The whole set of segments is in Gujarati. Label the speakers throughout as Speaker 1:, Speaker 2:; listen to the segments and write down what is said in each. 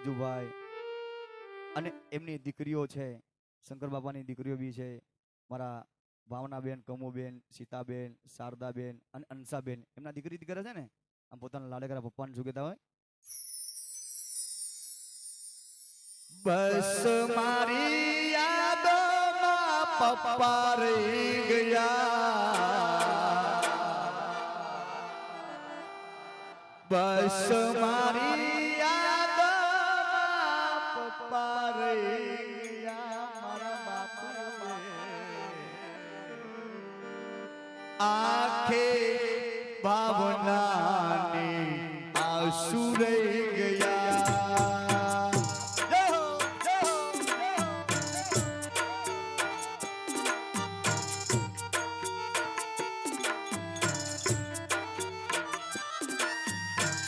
Speaker 1: રાજુભાઈ અને એમની દીકરીઓ છે, શંકર બાપાની દીકરીઓ બી છે, મારા ભાવનાબેન, કમુબેન, સીતાબેન, શારદાબેન અને અંશાબેન એમના દીકરી દીકરા છે ને? આમ પોતાના લાડકરા પપ્પાને શું કહેતા હોય? બસ મારી યાદોમાં પપ્પા રહી ગયા. બસ મારી આંખે ભાવનાની આંસુ રહી ગયા જય હો, જય હો, જય હો.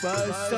Speaker 1: બસ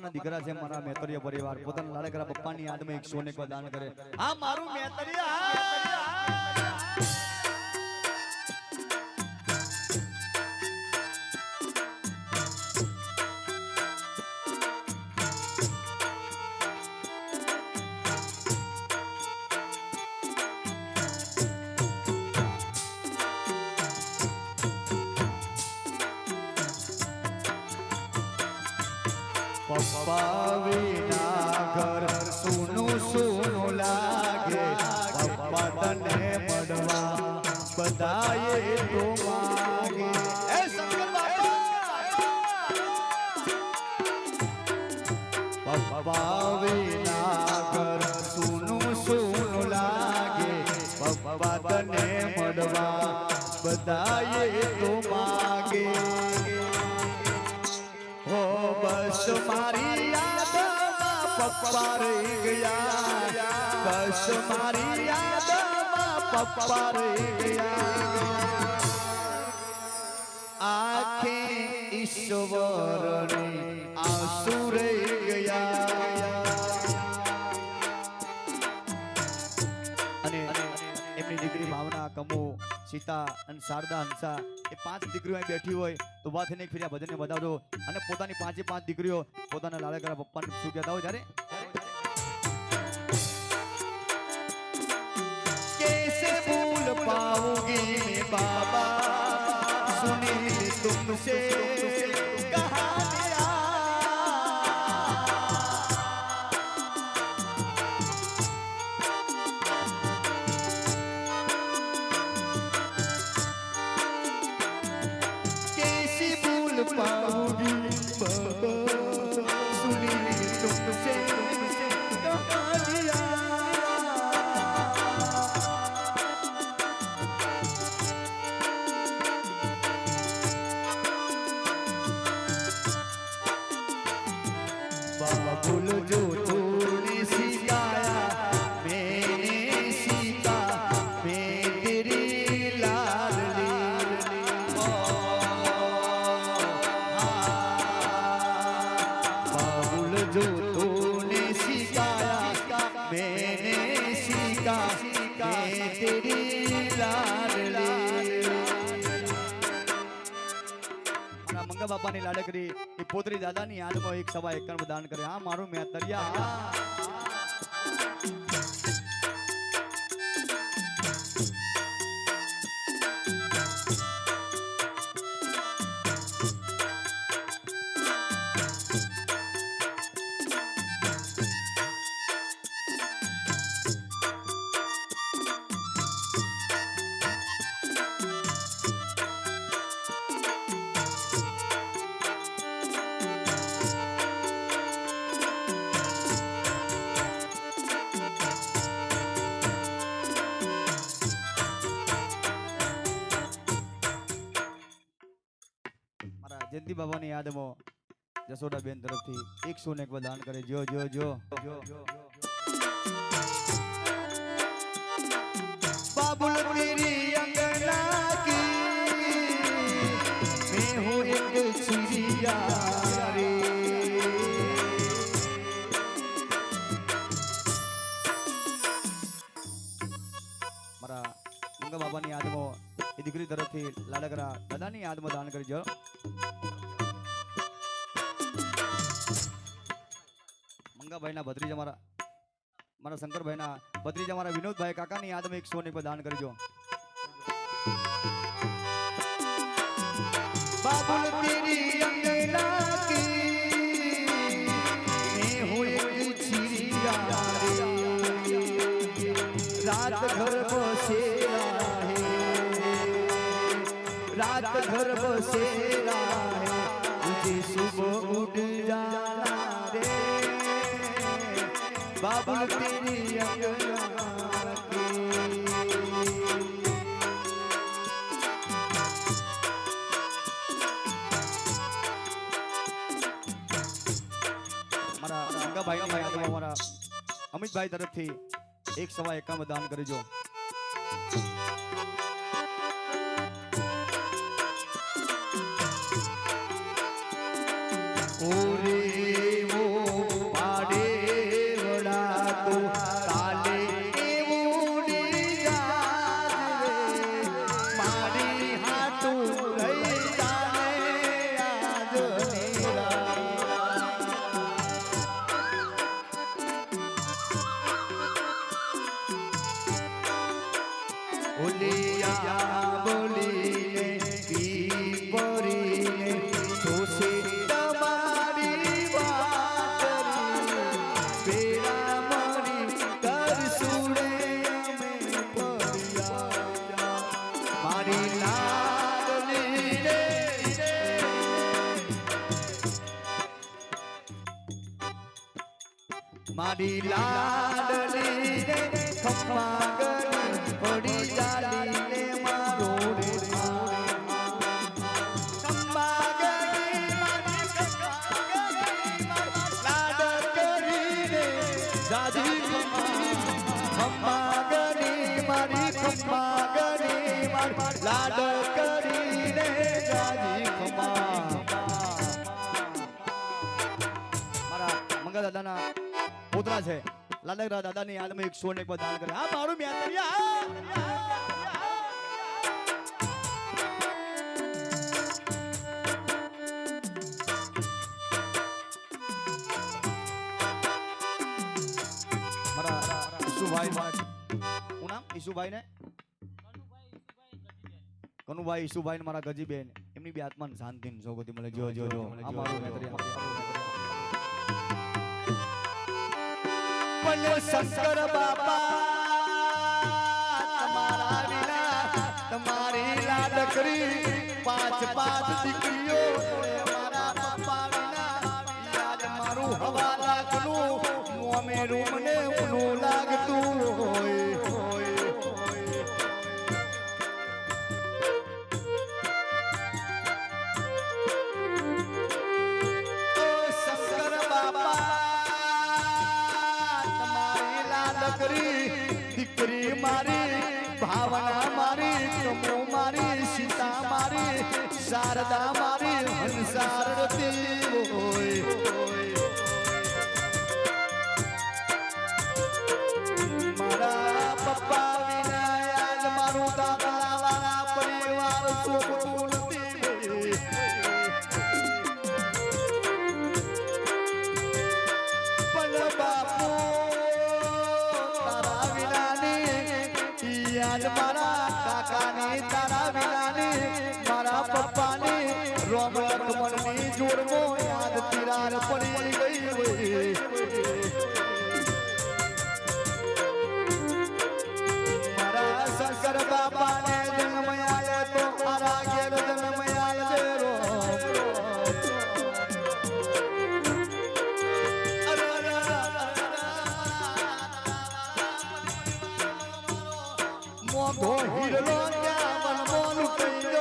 Speaker 1: બાપાના દીકરા છે, મારા મેતરીય પરિવાર. પોતાના લાડકરા પપ્પાની યાદમાં એક ને દાન કરે. આ મારું મેતરિયા પપ્પા વિના ઘર સુનું સુનું લાગે. પપ્પા તને મળવા બધાએ તો બસ મારી યાદમાં પપ્પા રહી ગયા બસ મારી યાદમાં પપ્પા રહી ગયા આંખે ઈશ્વરની આંસુ સીતા અને શારદા હંસા એ પાંચ દીકરીઓ અહીં બેઠી હોય તો વાત એને ફેર્યા ભજનને બતાવજો. અને પોતાની પાંચે પાંચ દીકરીઓ પોતાના લાડકરા પપ્પાને શું કહેતા હોય ત્યારે? પાઉંગી બાબા, સુનિલ તુમસે पाऊंगी बाबा सुनील तुमसे कहानियां बाबुल जो શિકા તેરી લાડલી મંગા બાપાની લાડકરી, એ પોતરી દાદાની યાદમાં એક સવા એકર દાન કરે. આ મારું મેં તરિયા શક્તિ બાબાની યાદમાં જસોડાબેન તરફથી એકસો ને એક દાન કરે. જો જો જો. બાબુલ તેરી અંગના કી મેં હું એક ચિરિયા રે. મારા મંગા બાબાની યાદમાં એ દીકરી તરફથી લાડકરા દાદાની યાદમાં દાન કરજો. મંગાભાઈના ભત્રીજા મારા મારા શંકરભાઈના ભત્રીજા મારા વિનોદભાઈ કાકાની યાદમાં એક સોને પર દાન કરજો બાબુલ તેરી અંગના કી मैं हूँ एक चिड़िया रे रात घर बसेरा है रात घर बसेरा बाबुल तेरी अंगना की મારા ગંગાભાઈ ભાઈ આગળ અમારા અમિતભાઈ તરફથી એક સવા એકાવન દાન કરજો ઓરે મારી લાડલી રે ખમ્મા ગણી પડી જાલી ને મારો રે ખમ્મા ગણી મારી ખમ્મા ગણી મારી લાડ કરીને જાજી ખમ્મા ખમ્મા ગણી મારી ખમ્મા ગણી મારી લાડ પોતરા છે લાલગરા દાદાની યાદમાં એકસો ને એક દાન કરે. આ મારું મ્યાતરિયા ઈશુભાઈ નામ? ઈશુભાઈ ને કનુભાઈ ઈશુભાઈ ને મારા ગજીબેન એમની બી આત્માને શાંતિ ને સોગતી મળે. જો જો જો. આ મારું શંકર બાપા. તમારા વિના તમારી લાડકરી પાંચ પાંચ દીકરીઓ. મારા બાપા વિના યાદ મારું હવા લાગનું મોમે રૂમને ઊનું લાગતું હોય. મારી કમો મારી સીતા મારી શારદા મારી હંસારતી હોય મારા પપ્પા વિના યાદ મારું દાદા વાળા પરિવાર સુખતું નથી મારા શંકર મારા ઘેર જન્મ ત્યાં મનમોન થઈ ગયો